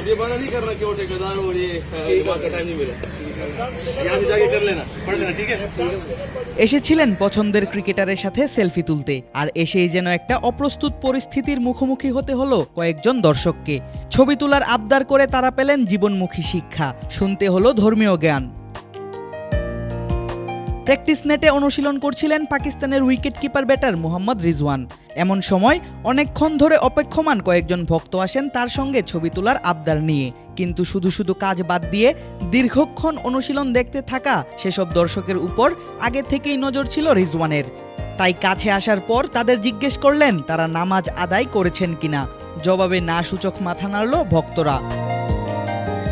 अब ये बना नहीं करना कि वो ठेकेदार और ये दिमाग का टाइम नहीं मिला यहाँ से जाके कर लेना पढ़ लेना ठीक है এসেছিলেন পছন্দের ক্রিকেটারের সাথে সেলফি তুলতে আর এসেই যেন একটা অপ্রস্তুত পরিস্থিতির মুখোমুখি হতে হলো কয়েকজন দর্শককে ছবি তোলার আবদার করে তারা পেলেন জীবনমুখী শিক্ষা শুনতে হলো ধর্মীয় জ্ঞান প্র্যাকটিস নেটে অনুশীলন করছিলেন পাকিস্তানের wicket keeper batter Mohammad Rizwan. এমন সময় অনেকক্ষণ ধরে অপেক্ষমান কয়েকজন ভক্ত আসেন তার সঙ্গে ছবি তোলার আবদার নিয়ে। কিন্তু শুধু শুধু কাজ বাদ দিয়ে দীর্ঘক্ষণ অনুশীলন দেখতে থাকা সেসব দর্শকের উপর আগে থেকেই নজর ছিল রিজওয়ানের। তাই কাছে আসার পর তাদের জিজ্ঞেস করলেন, তারা নামাজ আদায় করেছেন কিনা? জবাবে না সূচক মাথা নাড়ল ভক্তরা।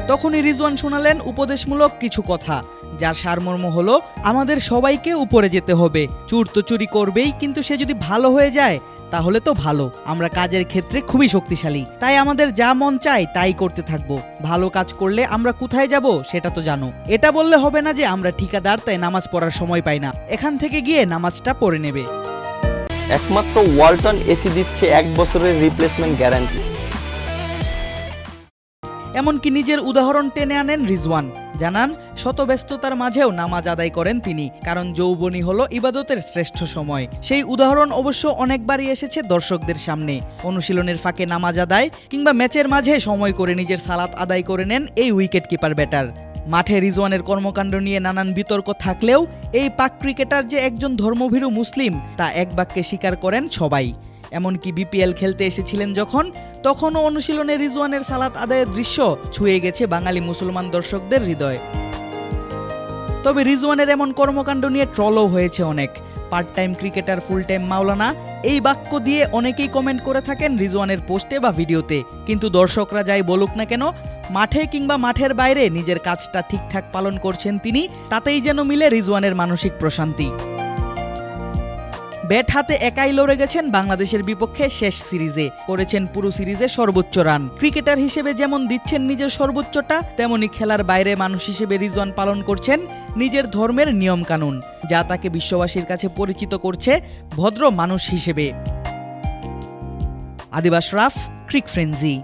তখনই রিজওয়ান শোনালেন উপদেশমূলক কিছু কথা, যার সারমর্ম হলো, আমাদের সবাইকে উপরে যেতে হবে। চুর তো চুরি করবেই, কিন্তু সে যদি ভালো হয়ে যায়, তাহলে তো ভালো। আমরা কাজের ক্ষেত্রে খুবই শক্তিশালী। তাই আমাদের যা মন চাই তাই করতে থাকব। ভালো কাজ করলে আমরা কোথায় যাব, সেটা তো জানো। এটা বললে হবে না যে আমরা ঠিকাদার, তাই নামাজ পড়ার সময় পাই না। এখান থেকে গিয়ে নামাজটা পড়ে নেবে। একমাত্র ওয়ালটন এসি দিচ্ছে এক বছরের রিপ্লেসমেন্ট গ্যারান্টি এমনকি নিজের উদাহরণ টেনে আনেন রিজওয়ান। জানান শত ব্যস্ততার মাঝেও নামাজ আদায় করেন তিনি, কারণ যৌবনী হলো ইবাদতের শ্রেষ্ঠ সময়। সেই উদাহরণ অবশ্য অনেকবারই এসেছে দর্শকদের সামনে। অনুশীলনের ফাঁকে নামাজ আদায় কিংবা ম্যাচের মাঝে সময় করে নিজের সালাত আদায় করে নেন এই উইকেট কিপার ব্যাটার। মাঠে রিজওয়ানের কর্মকাণ্ড নিয়ে নানান বিতর্ক থাকলেও এই পাক ক্রিকেটার যে একজন ধর্মভীরু মুসলিম, তা এক বাক্যে স্বীকার করেন সবাই। এমনকি বিপিএল খেলতে এসেছিলেন যখন, তখনও অনুশীলনে রিজওয়ানের সালাত আদায়ের দৃশ্য ছুঁয়ে গেছে বাঙালি মুসলমান দর্শকদের হৃদয়। তবে রিজওয়ানের এমন কর্মকাণ্ড নিয়ে ট্রলও হয়েছে অনেক। Part time cricketer full time মাওলানা এই বাক্য দিয়ে অনেকেই কমেন্ট করে থাকেন রিজওয়ানের পোস্টে বা ভিডিওতে। কিন্তু দর্শকরা যাই বলুক না কেন, মাঠে কিংবা মাঠের বাইরে নিজের কাজটা ঠিকঠাক পালন করছেন তিনি, তাতেই যেন মিলে রিজওয়ানের মানসিক প্রশান্তি। ব্যাট হাতে একাই লড়ে গেছেন বাংলাদেশের বিপক্ষে শেষ সিরিজে। করেছেন পুরো সিরিজে সর্বোচ্চ রান। ক্রিকেটার হিসেবে যেমন দিচ্ছেন নিজের সর্বোচ্চটা, তেমনি খেলার বাইরে মানুষ হিসেবে রিজওয়ান পালন করছেন নিজের ধর্মের নিয়ম কানুন যা তাকে বিশ্ববাসীর কাছে পরিচিত করছে ভদ্র মানুষ হিসেবে। আদিবাস রাফ, ক্রিক ফ্রেন্জি